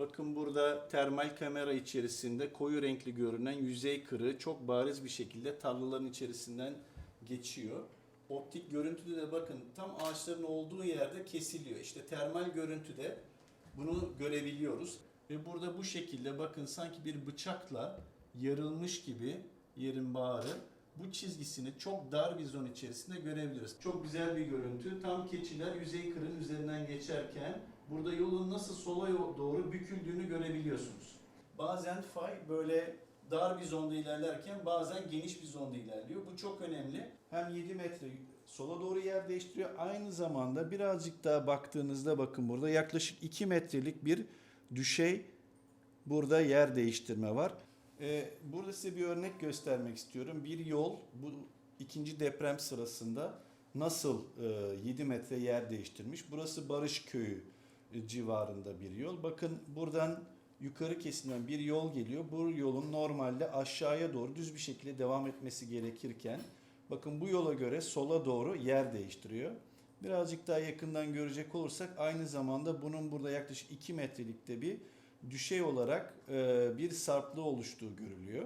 Bakın burada termal kamera içerisinde koyu renkli görünen yüzey kırığı çok bariz bir şekilde tarlaların içerisinden geçiyor. Optik görüntüde de bakın tam ağaçların olduğu yerde kesiliyor. İşte termal görüntüde bunu görebiliyoruz. Ve burada bu şekilde bakın sanki bir bıçakla yarılmış gibi yerin bağrı bu çizgisini çok dar bir zon içerisinde görebiliriz. Çok güzel bir görüntü. Tam keçiler yüzey kırın üzerinden geçerken burada yolun nasıl sola doğru büküldüğünü görebiliyorsunuz. Bazen fay böyle dar bir zonda ilerlerken bazen geniş bir zonda ilerliyor. Bu çok önemli. Hem 7 metre sola doğru yer değiştiriyor. Aynı zamanda birazcık daha baktığınızda bakın burada yaklaşık 2 metrelik bir düşey burada yer değiştirme var. Ee, burada size bir örnek göstermek istiyorum. Bir yol bu ikinci deprem sırasında nasıl e, 7 metre yer değiştirmiş. Burası Barış Köyü civarında bir yol. Bakın buradan yukarı kesimden bir yol geliyor. Bu yolun normalde aşağıya doğru düz bir şekilde devam etmesi gerekirken bakın bu yola göre sola doğru yer değiştiriyor. Birazcık daha yakından görecek olursak aynı zamanda bunun burada yaklaşık 2 metrelikte bir düşey olarak bir sarplığı oluştuğu görülüyor.